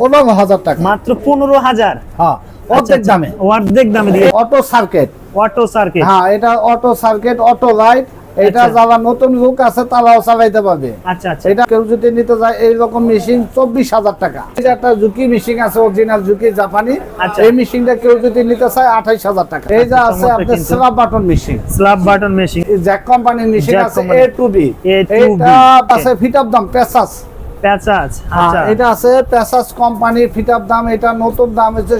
পনেরো হাজার টাকা। মাত্র পনেরো হাজার? হ্যাঁ অর্ধেক দামে। অর্ধেক দামে দিয়ে। Auto circuit. Auto circuit. হ্যাঁ এটা অটো সার্কিট অটো লাইট এটা আচ্ছা। যারা নতুন লোক আছে তারাও চালাইতে পারবে। আচ্ছা আচ্ছা। এটা কেউ যদি নিতে যায় এইরকম মেশিন চব্বিশ হাজার টাকা। একটা ঝুঁকি মেশিন আছে অরিজিনাল ঝুঁকি জাপানি। আচ্ছা। এই মেশিনটা কেউ যদি নিতে চায় আঠাইশ হাজার টাকা। এই যে আচ্ছা, আছে আপনার slab button machine slab button machine Jack কোম্পানির মেশিন আছে এ টু বি A2B এটা আছে ফিট আপ দাম পেসাস প্যাচাজ আচ্ছা এটা আছে পেসাস কোম্পানির ফিট আপ দাম এটা নতুন দাম হচ্ছে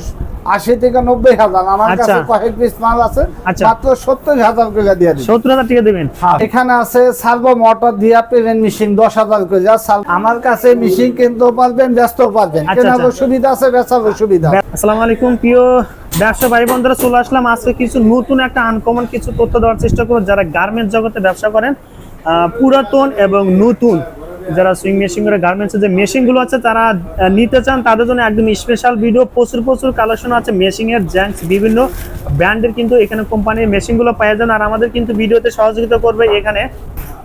আশি থেকে নব্বই হাজার। আমার আচ্ছা। কাছে কয়েক পিস মাল আছে আচ্ছা। মাত্র সত্তর হাজার করে দিয়ে দিই সত্তর হাজার টাকা দেবেন? হ্যাঁ, এখানে আছে সার্ভো মোটর দিয়া পেমেন্ট মেশিন দশ হাজার করে যা আমার কাছে মেশিন কিনতে পারবেন ব্যস্ত পারবেন। আচ্ছা, কেনারও। সুবিধা আছে বেচারও সুবিধা আসসালামু আলাইকুম প্রিয় ব্যবসা ভাই বন্ধুরা চলে আসলাম আজকে কিছু নতুন একটা আনকমন কিছু তথ্য দেওয়ার চেষ্টা করব। যারা গার্মেন্ট জগতে ব্যবসা করেন পুরাতন এবং নতুন। যারা সুইং মেশিন করে গার্মেন্টসের যে মেশিনগুলো আছে, তারা নিতে চান, তাদের জন্য একদম স্পেশাল ভিডিও প্রচুর প্রচুর কালেকশন আছে। মেশিনের জ্যান্স বিভিন্ন ব্র্যান্ডের কিন্তু এখানে কোম্পানির মেশিনগুলো পাওয়া যান আর আমাদের কিন্তু ভিডিওতে সহযোগিতা করবে এখানে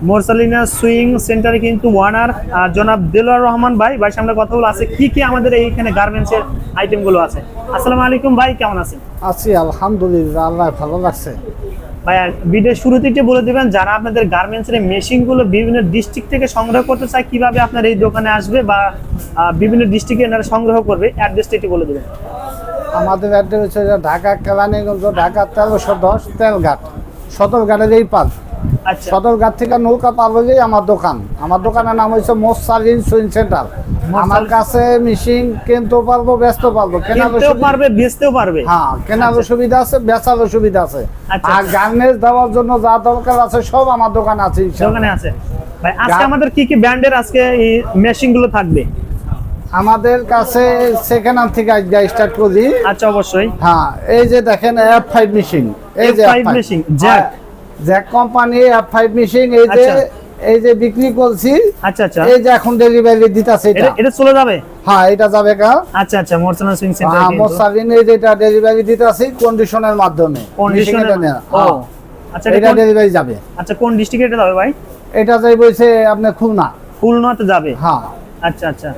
মোরসালিনা সুইং সেন্টারে কিন্তু ওয়ানার আর জনাব দেলোয়ার রহমান ভাই। ভাই, সামনে কথাগুলো আছে কি কি আমাদের এইখানে গার্মেন্টসের আইটেমগুলো আছে? আসসালামু আলাইকুম ভাই, কেমন আছেন? আছি, আলহামদুলিল্লাহ, আল্লাহ ভালো লাগছে ভাই ভিডিও শুরুতে বলে দেবেন, যারা আপনাদের গার্মেন্টসের মেশিনগুলো বিভিন্ন ডিস্ট্রিক্ট থেকে সংগ্রহ করতে চায়, কীভাবে আপনার এই দোকানে আসবে বা বিভিন্ন ডিস্ট্রিক্টে এনারা সংগ্রহ করবে অ্যাড্রেসটা একটু বলে দেবেন। আমাদের অ্যাড্রেস হচ্ছে ঢাকা কেরানীগঞ্জ, ঢাকা তেরোশো দশ তেলঘাট, সদরঘাটের এই আচ্ছা সদরঘাট থেকে নৌকা পার হলেই আমার দোকান। আমার দোকানের নাম হচ্ছে মোসালিন সুইং সেন্টার। আমার কাছে মেশিন কিনতে পারব ব্যস্ত পারব কেনারও পারবে বেচতেও পারবে। হ্যাঁ কেনারও সুবিধা আছে বেচারও সুবিধা আছে। আচ্ছা। আর গার্মেন্টস দেওয়ার জন্য যা দরকার আছে সব আমার দোকানে আছে দোকানে আছে। ভাই আজকে আমাদের কি কি ব্র্যান্ডের আজকে এই মেশিনগুলো থাকবে? আমাদের কাছে সেকেন্ড হ্যান্ড থেকে আজকে স্টার্ট করি। আচ্ছা অবশ্যই। হ্যাঁ এই যে দেখেন এফ ফাইভ মেশিন এই যে F5 machine, Jack। Jack company F five machine এই যে আচ্ছা। এই যে বিক্রি করছি আচ্ছা আচ্ছা। এই যে এখন ডেলিভারি দিতেছে এটা। এটা এটা চলে যাবে? হ্যাঁ এটা যাবে কা আচ্ছা আচ্ছা মোরসানা সুইং সেন্টার হ্যাঁ এই যেটা ডেলিভারি দিতেছি কন্ডিশনের মাধ্যমে। কন্ডিশনের ও হ্যাঁ, আচ্ছা এটা এটা ডেলিভারি যাবে। আচ্ছা কোন ডিস্ট্রিক্টে এটা যাবে ভাই? এটা যাই বলছে আপনার খুলনা। খুলনাতে যাবে? হ্যাঁ। আচ্ছা আচ্ছা।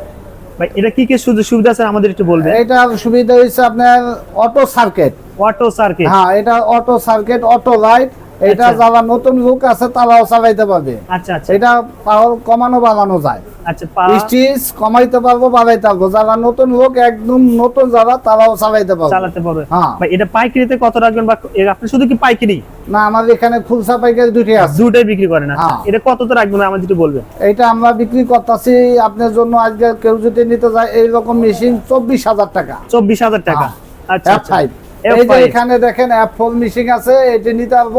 ভাই এটা কি কি সুযোগ সুবিধা আছে আমাদের একটু বলবেন? এটার সুবিধা হচ্ছে আপনার অটো সার্কিট অটো সার্কিট হ্যাঁ এটা অটো সার্কিট অটো লাইট এটা আচ্ছা। যারা নতুন লোক আছে তারাও চালাইতে পারবে। আচ্ছা আচ্ছা। এটা পাওয়ার কমানো বাড়ানো যায়। আচ্ছা স্টিচ কমাইতে পারব বাড়াইতে পারব। যারা নতুন লোক একদম নতুন যারা তারাও চালাইতে পারবে। চালাতে পারবে। হ্যাঁ। এটা পাইকারিতে কত রাখবেন বা এ আপনি শুধু কি পাইকারি? না আমাদের এখানে খুলসা পাইকারি দুটি আছে। দুটাই বিক্রি করেন আচ্ছা। হ্যাঁ। এটা কততে রাখবেন? আমাদের একটু বলবেন। এটা আমরা বিক্রি করতেছি আপনার জন্য আজকে কেউ যদি নিতে যায় এইরকম মেশিন চব্বিশ হাজার টাকা। চব্বিশ হাজার টাকা। আচ্ছা ফাইভ F5 এই যে এখানে দেখেন অ্যাপল মেশিন আছে এটি নিতে পারব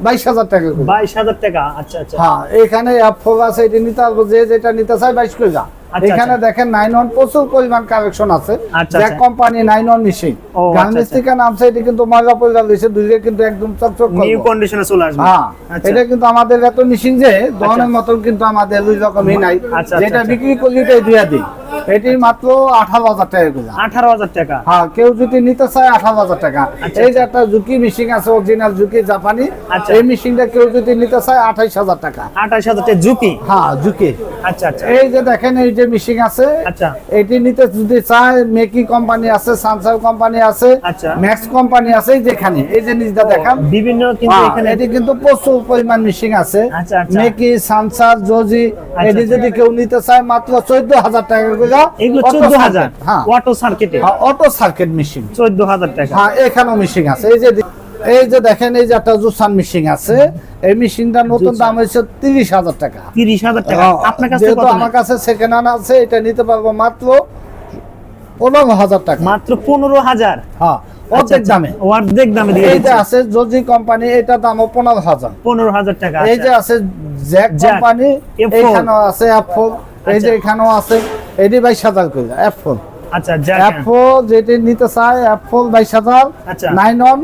বাইশ হাজার টাকা বাইশ হাজার টাকা আচ্ছা আচ্ছা। হ্যাঁ এখানে অ্যাপল আছে এটি নিতে পারব যে যেটা নিতে চাই বাইশ করে যা। এখানে আচ্ছা। দেখেন নাইন ওয়ান প্রচুর পরিমাণ কালেকশন আছে। আচ্ছা, আচ্ছা। কোম্পানি নাইন ওয়ান মেশিন আচ্ছা, গার্মেন্টস আচ্ছা। থেকে নামছে এটি কিন্তু ময়লা পয়লা রয়েছে দুইটা কিন্তু একদম চকচক নিউ কন্ডিশনে চলে আসবে। হ্যাঁ আচ্ছা। এটা কিন্তু আমাদের এত মেশিন যে দহনের মতন কিন্তু আমাদের ওই রকমই নাই। আচ্ছা, যেটা আচ্ছা। বিক্রি করলি এটাই দিয়ে দিই। এটি মাত্র আঠারো হাজার টাকা করে। আঠারো হাজার টাকা। হ্যাঁ কেউ যদি নিতে চায় আঠারো হাজার টাকা। আচ্ছা, এই যে একটা ঝুঁকি মেশিন আছে অরিজিনাল ঝুঁকি জাপানি আচ্ছা। এই মেশিনটা কেউ যদি নিতে চায় আঠাইশ হাজার টাকা। আঠাশ হাজার টাকা ঝুঁকি। হ্যাঁ ঝুঁকি। আচ্ছা আচ্ছা। এই যে দেখেন এই যে মেশিন আছে। আচ্ছা। এটি নিতে যদি চায় মেকি কোম্পানি আছে সানসার কোম্পানি আছে আচ্ছা। ম্যাক্স কোম্পানি আছে যেখানে এই যে নিজটা দেখান। বিভিন্ন কিন্তু হ্যাঁ, এখানে এটি কিন্তু প্রচুর পরিমাণ মিশিং আছে। আচ্ছা, আচ্ছা। মেকি সানসার জজি আচ্ছা, এটি আচ্ছা। যদি কেউ নিতে চায় মাত্র চোদ্দ হাজার টাকা করে এগুলো অটো চোদ্দ হাজার সার্কিট, হ্যাঁ অটো সার্কিটে অটো সার্কিট মেশিন চোদ্দ হাজার টাকা। হ্যাঁ এখানেও মিশিং আছে। এই যে এই যে দেখেন এই যে একটা জুসান মিশিং আছে। এই মেশিনটা নতুন দাম হয়েছে তিরিশ হাজার টাকা। তিরিশ হাজার টাকা। আপনার কাছে যেহেতু আমার কাছে সেকেন্ড হ্যান্ড আছে এটা নিতে পারব মাত্র পনেরো হাজার টাকা। মাত্র পনেরো হাজার? হ্যাঁ অর্ধেক দামে। অর্ধেক দামে দিয়ে এই যে আছে জজি কোম্পানি এটা দামও পনেরো হাজার। পনেরো হাজার টাকা এই যে আচ্ছা। আছে জ্যাক জ্যাক, কোম্পানি F4 আছে এফ ফোর এই যে আচ্ছা। এখানেও আছে এটি বাইশ হাজার করে আচ্ছা যেটি নিতে চায় বাইশ হাজার। আচ্ছা। নাইন ওয়ান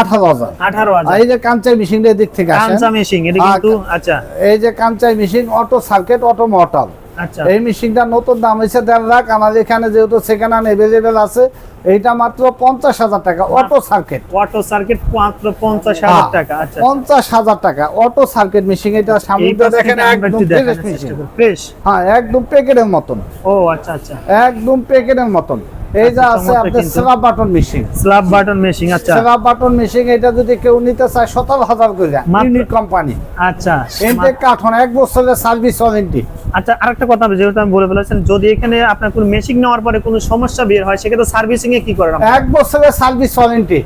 আঠারো হাজার। আঠারো হাজার। এই যে কাঞ্চাই মেশিনের দিক থেকে কাঞ্চা মেশিং এটা হ্যাঁ, কিন্তু আচ্ছা। এই যে Kansai machine auto circuit auto motor আচ্ছা। এই মেশিনটা নতুন দাম হয়েছে দেড় লাখ আমাদের এখানে যেহেতু সেকেন্ড হ্যান্ড অ্যাভেলেবেল আছে এইটা মাত্র পঞ্চাশ হাজার টাকা অটো সার্কিট। অটো সার্কিট মাত্র পঞ্চাশ হাজার টাকা আচ্ছা। পঞ্চাশ হাজার টাকা অটো সার্কিট মেশিন এটা সামনে দেখেন একদম ফ্রেশ মেশিন হ্যাঁ একদম প্যাকেটের মতন। ও আচ্ছা আচ্ছা। একদম প্যাকেটের মতন। এই যে আছে আপনার। সেবা button machine slab button machine আচ্ছা। সেবা বাটন মেশিন এটা যদি কেউ নিতে চায় সতেরো হাজার করে কোম্পানি আচ্ছা এনটেক কাঠন এক বছরের সার্ভিস ওয়ারেন্টি আচ্ছা আরেকটা কথা যেহেতু আমি বলে ফেলেছেন যদি এখানে আপনার কোনো মেশিন নেওয়ার পরে কোনো সমস্যা বের হয় সেক্ষেত্রে সার্ভিসিং এ কি করেন? এক বছরের সার্ভিস ওয়ারেন্টি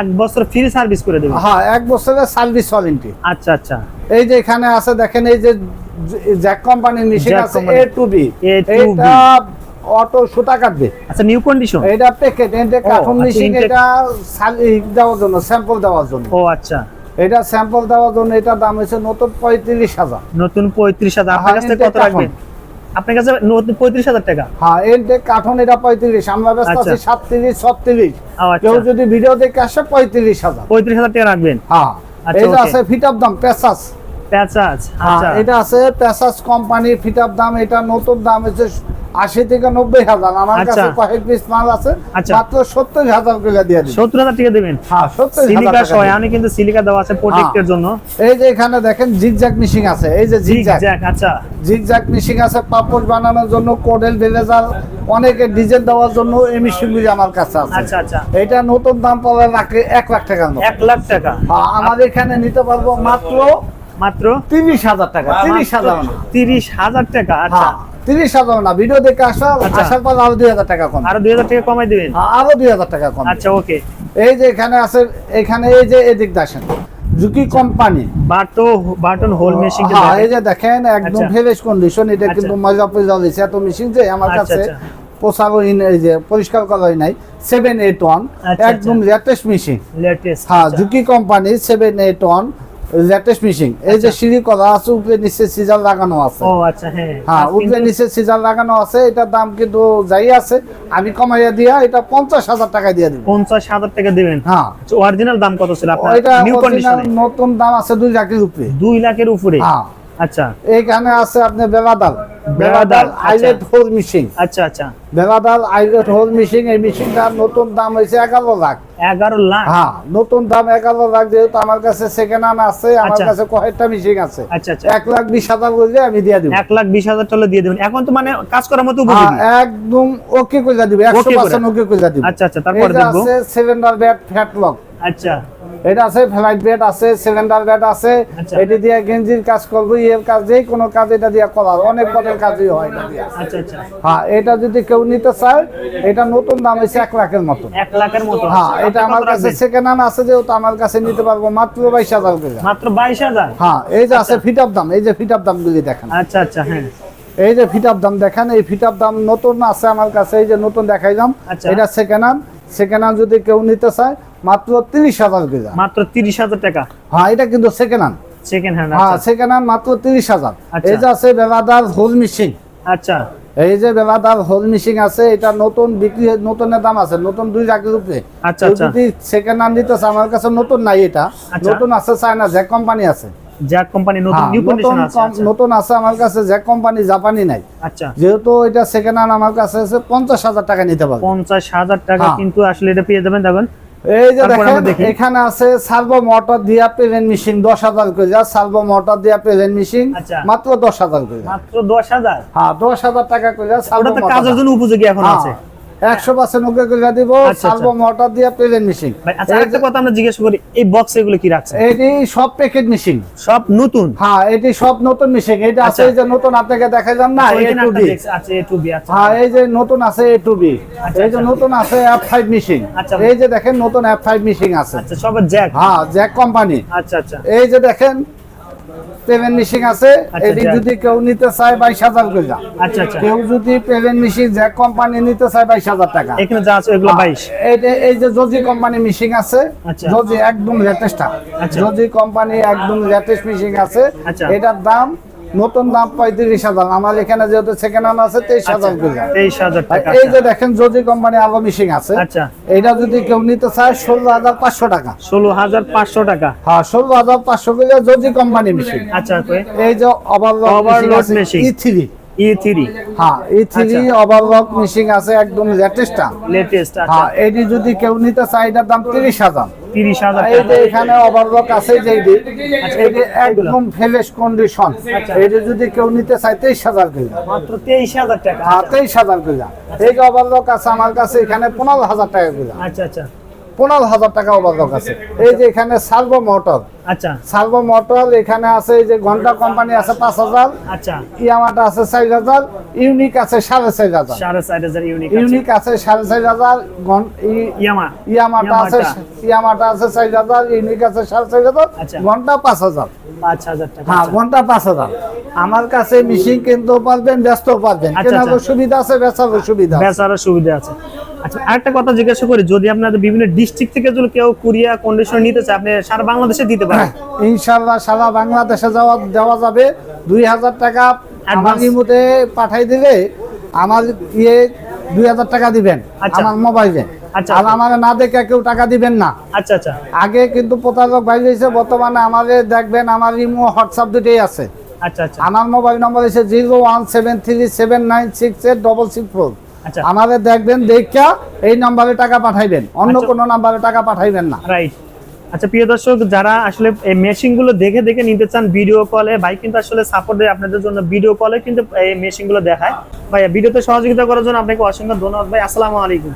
এক বছর ফ্রি সার্ভিস করে দেবেন? হ্যাঁ এক বছরের সার্ভিস ওয়ারেন্টি আচ্ছা আচ্ছা। এই যে এখানে আছে দেখেন এই যে জ্যাক কোম্পানির মেশিন আছে এ টু বি। এটা অটো সুতা কাটবে। আচ্ছা নিউ কন্ডিশন এটা প্যাকেট এনটেক ও, কাঠন আচ্ছা, মেশিন এটা দেওয়ার জন্য স্যাম্পল দেওয়ার জন্য। ও আচ্ছা। এটা স্যাম্পল দেওয়ার জন্য এটা দাম হচ্ছে নতুন পঁয়ত্রিশ হাজার। নতুন পঁয়ত্রিশ হাজার। আপনার হ্যাঁ, কাছে কত রাখবেন আপনার কাছে নতুন পঁয়ত্রিশ হাজার টাকা? হ্যাঁ এনটেক কাঠন এটা পঁয়ত্রিশ আমরা ব্যস্ত আচ্ছা। আছি সাতত্রিশ ছত্রিশ। আচ্ছা। কেউ যদি ভিডিও দেখে আসে পঁয়ত্রিশ হাজার। পঁয়ত্রিশ হাজার টাকা রাখবেন? হ্যাঁ। আচ্ছা, এই আছে ফিট আপ দাম পেসাস প্যাচাজ হ্যাঁ আচ্ছা। এটা আছে কোম্পানির ফিট আপ দাম এটা নতুন দাম হচ্ছে আশি থেকে নব্বই হাজার। আমার আচ্ছা। কাছে কয়েক পিস মাল আছে আচ্ছা। মাত্র সত্তর হাজার দিয়ে সত্তর হাজার টাকা দেবেন? হ্যাঁ সত্তর সিলিকা কিন্তু সিলিকা দেওয়া আছে প্রোটেক্টের জন্য। এই যে এখানে দেখেন মেশিন আছে এই যে আচ্ছা। মেশিন আছে পাপড় বানানোর জন্য কোডেল অনেকের ডিজাইন দেওয়ার জন্য এই মেশিনগুলি আমার কাছে আছে। আচ্ছা আচ্ছা। এটা নতুন দাম রাখে এক লাখ মতো। এক লাখ টাকা। হ্যাঁ, আমাদের এখানে নিতে পারব মাত্র মাত্র তিরিশ হাজার টাকা তিরিশ হাজার তিরিশ হাজার টাকা আচ্ছা। হ্যাঁ তিরিশ হাজার না ভিডিও দেখে আসা আচ্ছা। আসার পর আরও দুই হাজার টাকা কম আরও দুই হাজার টাকা কমাই দিবেন? হ্যাঁ, আরও দুই হাজার টাকা কম আচ্ছা ওকে। এই যে এখানে আছে এখানে এই যে এদিক জুকি কোম্পানি। বাটো বাটন হোল মেশিন হ্যাঁ এই যে দেখেন একদম আচ্ছা। ফ্রেশ কন্ডিশন এটা আচ্ছা। কিন্তু মজা পয়সা হয়েছে এত মেশিন যে আমার আচ্ছা, কাছে আচ্ছা। পোষাবো এই যে পরিষ্কার করা হয় নাই। সেভেন এইট ওয়ান আচ্ছা, একদম লেটেস্ট মেশিন লেটেস্ট হ্যাঁ Juki company seven eight one latest এই যে সিঁড়ির কথা আছে উপরে নিচে সিজার লাগানো আছে। ও আচ্ছা হ্যাঁ হ্যাঁ উপরে নিচে সিজার লাগানো আছে এটার দাম কিন্তু যাই আছে আমি কমাইয়া দিয়া এটা পঞ্চাশ হাজার টাকা দিয়ে দিব। পঞ্চাশ হাজার টাকা দিবেন? হ্যাঁ। অরিজিনাল দাম কত ছিল আপনার? এটা নিউ নতুন দাম আছে দুই লাখের উপরে। দুই লাখের উপরে? হ্যাঁ। আচ্ছা। এইখানে আছে আপনি বেলাদাল বেলাদাল, আচ্ছা। আইলেট হোল মিশিং আচ্ছা আচ্ছা। বেলাদাল আইলেট হোল মিশিং এই মিশিংটার নতুন দাম হয়েছে এগারো লাখ। এগারো লাখ? হ্যাঁ নতুন দাম এগারো লাখ যেহেতু আমার কাছে সেকেন্ড হ্যান্ড আছে আমার আচ্ছা। কাছে কয়েকটা মিশিং আছে। আচ্ছা আচ্ছা। এক লাখ বিশ হাজার করলে আমি দিয়ে দিব। এক লাখ বিশ হাজার টাকা দিয়ে দেবেন। এখন তো মানে কাজ করার মতো হ্যাঁ, একদম ওকে করে দিব। একশো পার্সেন্ট ওকে করে দিব। আচ্ছা আচ্ছা তারপর দেখব। ব্যাট ফ্যাট লক আচ্ছা। এটা আছে ফ্লাইট ব্যাট আছে সিলিন্ডার ব্যাট আছে। আচ্ছা। এটি দিয়ে গেঞ্জির কাজ করব ইয়ের কাজ যে কোনো কাজ এটা দিয়ে করার অনেক পদের কাজই হয় এটা দিয়ে। আচ্ছা আচ্ছা। হ্যাঁ এটা যদি কেউ নিতে চায় এটা নতুন দাম হচ্ছে এক লাখের মতো। এক লাখের মতো। হ্যাঁ এটা আমার কাছে সেকেন্ড হ্যান্ড আছে যেহেতু আমার কাছে নিতে পারব মাত্র বাইশ হাজার মাত্র বাইশ হাজার? হ্যাঁ এই যে আছে ফিট আপ দাম এই যে ফিট আপ দাম গুলি দেখেন। আচ্ছা আচ্ছা হ্যাঁ। এই যে ফিট আপ দাম দেখেন এই ফিট আপ দাম নতুন আছে আমার কাছে এই যে নতুন দেখাইলাম। এটা সেকেন্ড হ্যান্ড সেকেন্ড হ্যান্ড যদি কেউ নিতে চায় মাত্র তিরিশ হাজার করে মাত্র তিরিশ হাজার টাকা? হ্যাঁ এটা কিন্তু সেকেন্ড হ্যান্ড। সেকেন্ড হ্যান্ড হ্যাঁ আচ্ছা। সেকেন্ড হ্যান্ড মাত্র তিরিশ হাজার। আচ্ছা। এই যে আছে বেলাদার হোল মিশিং আচ্ছা। এই যে বেলাদার হোল মিশিং আছে এটা নতুন বিক্রি নতুনের দাম আছে নতুন দুই লাখের উপরে। আচ্ছা, আচ্ছা। যদি সেকেন্ড হ্যান্ড নিতে চায় আমার কাছে নতুন নাই এটা। নতুন আছে চায়না যে কোম্পানি আছে। জ্যাক কোম্পানি নতুন হ্যাঁ, নিউ কন্ডিশন আছে আচ্ছা। নতুন আছে আমার কাছে জ্যাক কোম্পানি জাপানি নাই। আচ্ছা। যেহেতু এটা সেকেন্ড হ্যান্ড আমার কাছে আছে পঞ্চাশ হাজার টাকা নিতে পারবে। পঞ্চাশ হাজার টাকা হ্যাঁ। কিন্তু আসলে এটা পেয়ে যাবেন দেখুন। এই যে দেখেন এখানে আছে সার্ভো মোটর দিয়া মেশিন দশ হাজার করে সার্ভো মোটর দিয়া মেশিন আচ্ছা। মাত্র দশ হাজার করে। মাত্র দশ হাজার? হ্যাঁ দশ হাজার টাকা করে সার্ভো তো কাজের জন্য উপযোগী এখন হ্যাঁ, আছে। একশো পার্সেন্ট ওকে করে দিব আচ্ছা, মোটর দিয়া প্লেন মেশিন আচ্ছা আরেকটা কথা আমরা জিজ্ঞেস করি এই বক্স এগুলো কি রাখছে এটি সব প্যাকেট মেশিন সব নতুন? হ্যাঁ এটি সব নতুন মেশিন এটা আছে আচ্ছা। এই যে নতুন আপনাকে দেখাইলাম না আচ্ছা, এ টু বি দেখছি, আচ্ছা এ টু বি আচ্ছা। হ্যাঁ এই যে নতুন আছে এ টু বি আচ্ছা, এই যে আচ্ছা। নতুন আছে এফ ফাইভ মেশিন আচ্ছা। এই যে দেখেন নতুন এফ ফাইভ মেশিন আছে। আচ্ছা সব জ্যাক হ্যাঁ জ্যাক কোম্পানি আচ্ছা আচ্ছা। এই যে দেখেন পেমেন্ট মেশিন আছে। আচ্ছা, এটি যদি কেউ নিতে চায় বাইশ হাজার করে আচ্ছা আচ্ছা। কেউ যদি পেমেন্ট মিশিং জ্যাক কোম্পানি নিতে চায় বাইশ হাজার টাকা। এখানে যা আছে এগুলো বাইশ। এই যে- জজি কোম্পানি মিশিং আছে। জজি একদম লেটেস্ট আচ্ছা। জজি কোম্পানি একদম লেটেস্ট মিশিং আছে। এটার দাম নতুন দাম পঁয়ত্রিশ হাজার। আমার এখানে যেহেতু সেকেন্ড হ্যান্ড আছে তেইশ হাজার তেইশ হাজার এই যে দেখেন যদি কোম্পানি আলো মিশিং আছে। আচ্ছা। এটা যদি কেউ নিতে চায় ষোলো হাজার পাঁচশো টাকা। ষোলো হাজার পাঁচশো টাকা। হ্যাঁ ষোলো হাজার পাঁচশো কিলো যদি কোম্পানি মিশিং আচ্ছা এই যে overload machine E three three হ্যাঁ থ্রি আচ্ছা। ওভারলক মেশিন আছে একদম লেটেস্টটা লেটেস্ট আচ্ছা। হ্যাঁ এটি যদি কেউ নিতে চায় এটার দাম তিরিশ হাজার। তিরিশ হাজার এই যে এখানে ওভারলক আছে যে এটি একদম ফ্রেশ কন্ডিশন আচ্ছা। এটি যদি কেউ নিতে চায় করে। মাত্র টাকা। হ্যাঁ তেইশ হাজার করে। এই যে ওভারলক আছে আমার কাছে এখানে পনেরো হাজার টাকা করে। আচ্ছা আচ্ছা। পনেরো হাজার টাকা ওভারলক আছে। এই যে এখানে সার্ভো মোটর আচ্ছা। সার্ভো মোটর এখানে আছে যে ঘণ্টা কোম্পানি আছে পাঁচ হাজার। আচ্ছা। ইয়ামাটা আছে চার হাজার। ইউনিক আছে সাড়ে চার হাজার। সাড়ে চার হাজার ইউনিক আছে। সাড়ে চার হাজার। ইয়ামা। ইয়ামাটা আছে ইয়ামাটা। আছে চার হাজার। ইউনিক আছে সাড়ে চার হাজার। আচ্ছা। ঘণ্টা পাঁচ হাজার। পাঁচ হ্যাঁ আচ্ছা। ঘণ্টা পাঁচ হাজার। আমার কাছে মেশিন কিনতেও পারবেন ব্যস্ত পারবেন। আচ্ছা, কেনারও। সুবিধা আছে বেচারও সুবিধা। বেচারও সুবিধা আছে। আচ্ছা আরেকটা কথা জিজ্ঞাসা করি যদি আপনাদের বিভিন্ন ডিস্ট্রিক্ট থেকে যদি কেউ কুরিয়া কন্ডিশন নিতে চায় আপনি সারা বাংলাদেশে দিতে ইনশাল্লাহ সারা বাংলাদেশে যাওয়া দেওয়া যাবে। দুই হাজার টাকা Advance। ইমুতে পাঠাই দিলে আমার ইয়ে দুই হাজার টাকা দিবেন আচ্ছা। আমার মোবাইলে। আচ্ছা। আর আমার না দেখে কেউ টাকা দিবেন না। আচ্ছা আচ্ছা। আগে কিন্তু প্রতারক বাইরে হয়েছে বর্তমানে আমাদের দেখবেন আমার ইমো হোয়াটসঅ্যাপ দুটোই আছে। আচ্ছা আচ্ছা। আমার মোবাইল নম্বর হচ্ছে zero one seven three seven nine six eight double six four. আচ্ছা। আমাদের দেখবেন দেখা এই নম্বরে টাকা পাঠাইবেন। অন্য। কোনো নাম্বারে টাকা পাঠাইবেন না। রাইট আচ্ছা প্রিয় দর্শক, যারা আসলে এই মেশিনগুলো দেখে দেখে নিতে চান ভিডিও কলে ভাই কিন্তু আসলে সাপোর্ট দেয় আপনাদের জন্য ভিডিও কলে কিন্তু এই মেশিনগুলো দেখায়। ভাই ভিডিওতে সহযোগিতা করার জন্য আপনাকে অসংখ্য ধন্যবাদ। ভাই, আসসালামু আলাইকুম।